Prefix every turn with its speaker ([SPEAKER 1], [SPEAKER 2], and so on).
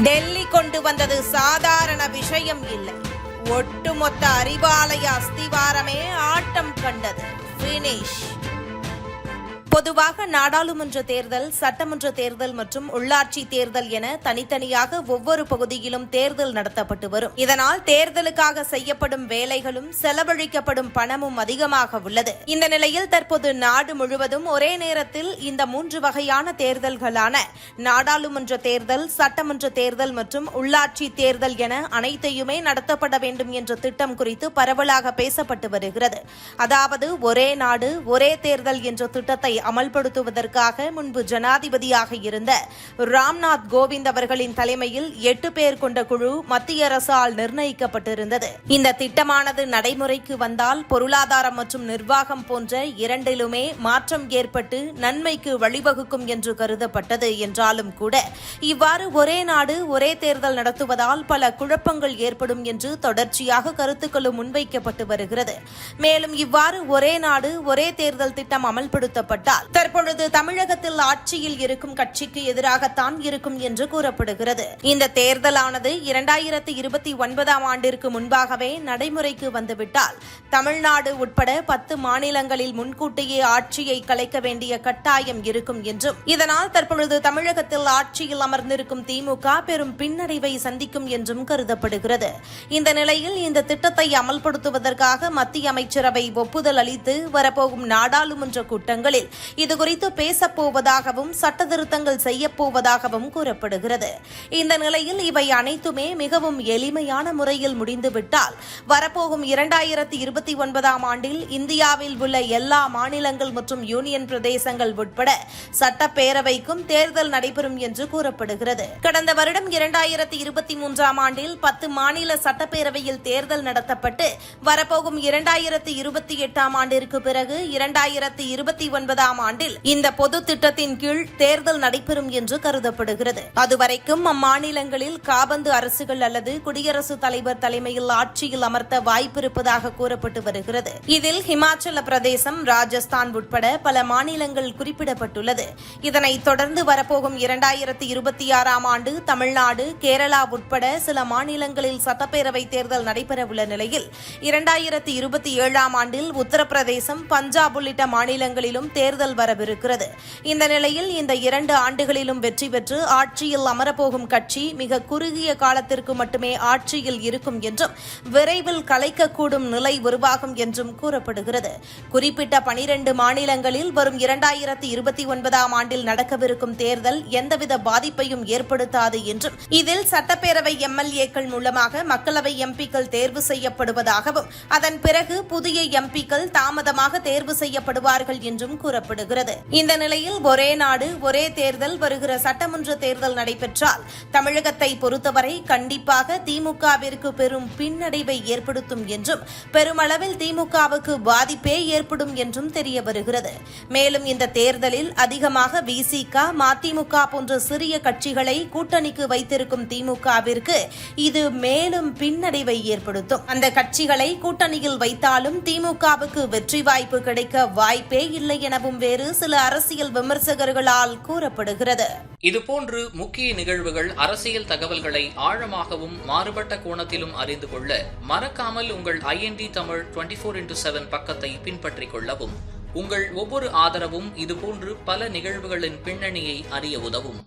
[SPEAKER 1] டெல்லி கொண்டு வந்தது சாதாரண விஷயம் இல்லை. ஒட்டுமொத்த அறிவாலய அஸ்திவாரமே ஆட்டம் கண்டது. பினிஷ் பொதுவாக நாடாளுமன்ற தேர்தல் சட்டமன்ற தேர்தல் மற்றும் உள்ளாட்சி தேர்தல் என தனித்தனியாக ஒவ்வொரு பகுதியிலும் தேர்தல் நடத்தப்பட்டு வரும். இதனால் தேர்தலுக்காக செய்யப்படும் வேலைகளும் செலவழிக்கப்படும் பணமும் அதிகமாக உள்ளது. இந்த நிலையில் தற்போது நாடு முழுவதும் ஒரே நேரத்தில் இந்த மூன்று வகையான தேர்தல்களான நாடாளுமன்ற தேர்தல் சட்டமன்ற தேர்தல் மற்றும் உள்ளாட்சி தேர்தல் என அனைத்தையுமே நடத்தப்பட வேண்டும் என்ற திட்டம் குறித்து பரவலாக பேசப்பட்டு வருகிறது. அதாவது ஒரே நாடு ஒரே தேர்தல் என்ற திட்டத்தை அமல்படுத்துவதற்காக முன்பு ஜனாதிபதியாக இருந்த ராம்நாத் கோவிந்த் அவர்களின் தலைமையில் எட்டு பேர் கொண்ட குழு மத்திய அரசால் நிர்ணயிக்கப்பட்டிருந்தது. இந்த திட்டமானது நடைமுறைக்கு வந்தால் பொருளாதாரம் மற்றும் நிர்வாகம் போன்ற இரண்டிலுமே மாற்றம் ஏற்பட்டு நன்மைக்கு வழிவகுக்கும் என்று கருதப்பட்டது என்றாலும் கூட இவ்வாறு ஒரே நாடு ஒரே தேர்தல் நடத்துவதால் பல குழப்பங்கள் ஏற்படும் என்று தொடர்ச்சியாக கருத்துக்களும் முன்வைக்கப்பட்டு வருகிறது. மேலும் இவ்வாறு ஒரே நாடு ஒரே தேர்தல் திட்டம் அமல்படுத்தப்பட்டால் தற்பொழுது தமிழகத்தில் ஆட்சியில் இருக்கும் கட்சிக்கு எதிராகத்தான் இருக்கும் என்று கூறப்படுகிறது. இந்த தேர்தலானது இரண்டாயிரத்து இருபத்தி ஒன்பதாம் ஆண்டிற்கு முன்பாகவே நடைமுறைக்கு வந்துவிட்டால் தமிழ்நாடு உட்பட பத்து மாநிலங்களில் முன்கூட்டியே ஆட்சியை கலைக்க வேண்டிய கட்டாயம் இருக்கும் என்றும் இதனால் தற்பொழுது தமிழகத்தில் ஆட்சியில் அமர்ந்திருக்கும் திமுக பெரும் பின்னடைவை சந்திக்கும் என்றும் கருதப்படுகிறது. இந்த நிலையில் இந்த திட்டத்தை அமல்படுத்துவதற்காக மத்திய அமைச்சரவை ஒப்புதல் அளித்து வரப்போகும் நாடாளுமன்ற கூட்டங்களில் இதுகுறித்து பேசப்போவதாகவும் சட்ட திருத்தங்கள் செய்யப்போவதாகவும் கூறப்படுகிறது. இந்த நிலையில் இவை அனைத்துமே மிகவும் எளிமையான முறையில் முடிந்துவிட்டால் வரப்போகும் இரண்டாயிரத்தி இருபத்தி ஒன்பதாம் ஆண்டில் இந்தியாவில் உள்ள எல்லா மாநிலங்கள் மற்றும் யூனியன் பிரதேசங்கள் உட்பட சட்டப்பேரவைக்கும் தேர்தல் நடைபெறும் என்று கூறப்படுகிறது. கடந்த வருடம் இரண்டாயிரத்தி இருபத்தி மூன்றாம் ஆண்டில் பத்து மாநில சட்டப்பேரவையில் தேர்தல் நடத்தப்பட்டு வரப்போகும் இரண்டாயிரத்தி இருபத்தி எட்டாம் ஆண்டிற்கு பிறகு இரண்டாயிரத்தி இருபத்தி ஒன்பதாம் ஆண்டில் இந்த பொது திட்டத்தின் கீழ் தேர்தல் நடைபெறும் என்று கருதப்படுகிறது. அதுவரைக்கும் அம்மாநிலங்களில் காபந்து அரசுகள் அல்லது குடியரசுத் தலைவர் தலைமையில் ஆட்சியில் அமர்த்த வாய்ப்பிருப்பதாக கூறப்பட்டு வருகிறது. இதில் ஹிமாச்சல பிரதேசம் ராஜஸ்தான் உட்பட பல மாநிலங்கள் குறிப்பிடப்பட்டுள்ளது. இதனைத் தொடர்ந்து வரப்போகும் இரண்டாயிரத்தி இருபத்தி ஆறாம் ஆண்டு தமிழ்நாடு கேரளா உட்பட சில மாநிலங்களில் சட்டப்பேரவை தேர்தல் நடைபெறவுள்ள நிலையில் இரண்டாயிரத்தி இருபத்தி ஏழாம் ஆண்டில் உத்தரப்பிரதேசம் பஞ்சாப் உள்ளிட்ட மாநிலங்களிலும் தேர்தல் தேர்தல் வரவிருக்கிறது. இந்த நிலையில் இந்த இரண்டு ஆண்டுகளிலும் வெற்றி பெற்று ஆட்சியில் அமரப்போகும் கட்சி மிக குறுகிய காலத்திற்கு மட்டுமே ஆட்சியில் இருக்கும் என்றும் விரைவில் கலைக்கக்கூடும் நிலை உருவாகும் என்றும் கூறப்படுகிறது. குறிப்பிட்ட பனிரெண்டு மாநிலங்களில் வரும் இரண்டாயிரத்தி இருபத்தி ஒன்பதாம் ஆண்டில் நடக்கவிருக்கும் தேர்தல் எந்தவித பாதிப்பையும் ஏற்படுத்தாது என்றும் இதில் சட்டப்பேரவை எம்எல்ஏக்கள் மூலமாக மக்களவை எம்பிக்கள் தேர்வு செய்யப்படுவதாகவும் அதன் பிறகு புதிய எம்பிக்கள் தாமதமாக தேர்வு செய்யப்படுவார்கள் என்றும் கூறப்படுகிறது இந்த நிலையில் ஒரே நாடு ஒரே தேர்தல் வருகிற சட்டமன்ற தேர்தல் நடைபெற்றால் தமிழகத்தை பொறுத்தவரை கண்டிப்பாக திமுகவிற்கு பெரும் பின்னடைவை ஏற்படுத்தும் என்றும் பெருமளவில் திமுகவுக்கு பாதிப்பே ஏற்படும் என்றும் தெரிய வருகிறது. மேலும் இந்த தேர்தலில் அதிகமாக விசிக மதிமுக போன்ற சிறிய கட்சிகளை கூட்டணிக்கு வைத்திருக்கும் திமுகவிற்கு இது மேலும் பின்னடைவை ஏற்படுத்தும். அந்த கட்சிகளை கூட்டணியில் வைத்தாலும் திமுகவுக்கு வெற்றி வாய்ப்பு கிடைக்க வாய்ப்பே இல்லை எனவும் எனவும் வேறு சில அரசியல் விமர்சகர்களால் கூறப்படுகிறது.
[SPEAKER 2] இதுபோன்று முக்கிய நிகழ்வுகள் அரசியல் தகவல்களை ஆழமாகவும் மாறுபட்ட கோணத்திலும் அறிந்து கொள்ள மறக்காமல் உங்கள் IND Tamil twenty four into seven பக்கத்தை பின்பற்றிக் கொள்ளவும் உங்கள் ஒவ்வொரு ஆதரவும் இதுபோன்று பல நிகழ்வுகளின் பின்னணியை அறிய உதவும்.